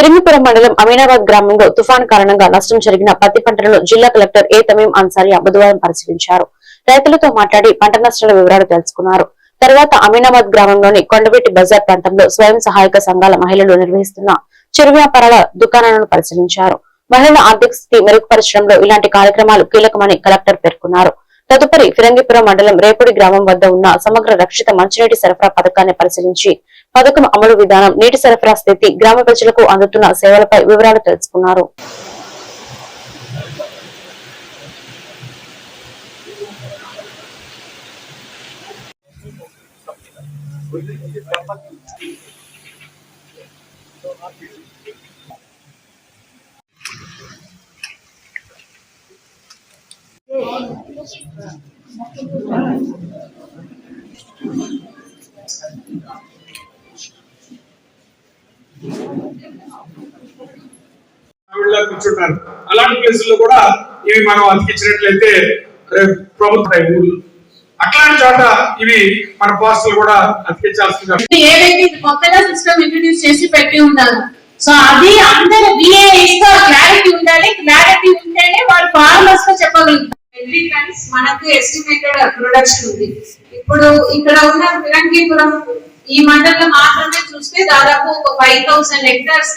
తిరుమపురం మండలం అమీనాబాద్ గ్రామంలో తుఫాన్ కారణంగా నష్టం జరిగిన పత్తి పంటలను జిల్లా కలెక్టర్ ఏ తమీం అన్సారీ బుధవారం పరిశీలించారు. రైతులతో మాట్లాడి పంట నష్టాల వివరాలు తెలుసుకున్నారు. తర్వాత అమీనాబాద్ గ్రామంలోని కొండవీటి బజార్ ప్రాంతంలో స్వయం సహాయక సంఘాల మహిళలు నిర్వహిస్తున్న చిరు వ్యాపారాల దుకాణాలను పరిశీలించారు. మహిళల ఆర్థిక స్థితి మెరుగుపరచడంలో ఇలాంటి కార్యక్రమాలు కీలకమని కలెక్టర్ పేర్కొన్నారు. ఫిరంగిపురం మండలం రేపుడి గ్రామం వద్ద ఉన్న సమగ్ర రక్షిత మంచినీటి సరఫరా పథకాన్ని పరిశీలించి పథకం అమలు విధానం నీటి సరఫరా స్థితి గ్రామ ప్రజలకు అందుతున్న సేవలపై వివరాలు తెలుసుకున్నారు. ఆవిడ కూర్చుంటారు. అలాంటి ప్లేసుల్లో కూడా ఇవి మనం అతికించినట్లయితే ప్రభుత్వ ఊళ్ళు. అట్లాంటి చోట ఇవి మన పోస్టులు కూడా అతికించాల్సిందిగా ఏ వ్యక్తి కొత్తగా సిస్టమ్ ఇంట్రడ్యూస్ చేసి పెట్టి ఉన్నారు సో అది అందరు బిఏఎస్తో క్లారిటీ ఉండాలి. క్లారిటీ ఉంటేనే వాళ్ళు ఫార్మర్స్తో చెప్పగలుగుతారు. మనకు ఎస్టిమేటెడ్ ప్రొడక్షన్ ఉంది. ఇప్పుడు ఇక్కడ ఉన్న ఫిరంగిపురం ఈ మండలం మాత్రమే చూస్తే దాదాపు ఒక ఫైవ్ థౌసండ్ హెక్టార్స్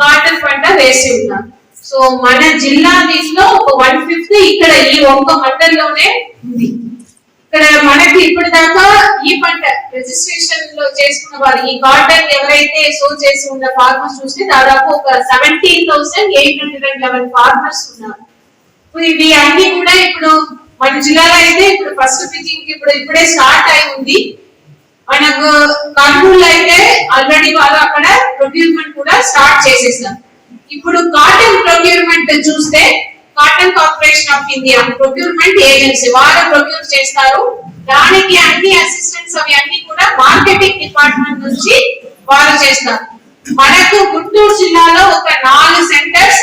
కాటన్ పంట వేసి ఉన్నారు సో మన జిల్లా దీంట్లో ఒక వన్ ఫిఫ్త్ ఇక్కడ ఈ ఒక్క మండలంలోనే ఉంది. ఇక్కడ మనకి ఇప్పుడు దాకా ఈ పంట రిజిస్ట్రేషన్లో చేసుకున్న వారు ఈ కాటన్ ఎవరైతే సో చేసి ఉన్న ఫార్మర్స్ చూస్తే దాదాపు ఒక seventeen thousand eight hundred and eleven farmers ఉన్నారు. ఇవి అన్ని కూడా ఇప్పుడు మన జిల్లాలో అయితే ఇప్పుడు ఫస్ట్ పికింగ్ ఇప్పుడు ఇప్పుడే స్టార్ట్ అయి ఉంది. మనకు కర్నూలు అయితే ఆల్రెడీ వాళ్ళు అక్కడ ప్రొక్యూర్మెంట్ కూడా స్టార్ట్ చేసేసాం ఇప్పుడు కాటన్ ప్రొక్యూర్మెంట్ చూస్తే cotton corporation of India procurement agency వారు ప్రొక్యూర్ చేస్తారు. దానికి అన్ని అసిస్టెంట్స్ అవి అన్ని కూడా మార్కెటింగ్ డిపార్ట్మెంట్ నుంచి వారు చేస్తారు. మనకు గుంటూరు జిల్లాలో ఒక నాలుగు సెంటర్స్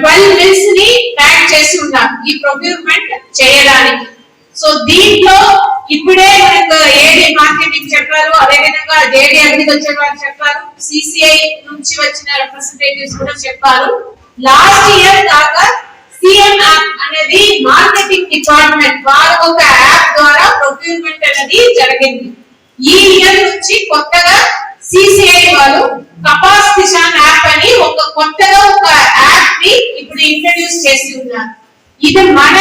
ట్వెల్వ్ మిల్స్ని ఈ ప్రొక్యూర్మెంట్ చేయడానికి. సో దీంట్లో ఇప్పుడే మనకు ఏడి మార్కెటింగ్ చెప్పారు అదేవిధంగా జేడి అగ్రికల్చర్ వాళ్ళు చెప్పారు సిసిఐ నుంచి వచ్చిన రిప్రజెంటేటివ్స్ కూడా చెప్పారు. లాస్ట్ ఇయర్ దాకా సిఎం యాప్ అనేది మార్కెటింగ్ డిపార్ట్మెంట్ వారు ఒక యాప్ ద్వారా ప్రొక్యూర్మెంట్ అనేది జరిగింది. ఈ ఇయర్ నుంచి కొత్తగా సిసిఐ వాళ్ళు కపాస్ కిసాన్ యాప్ అని ఒక இது மன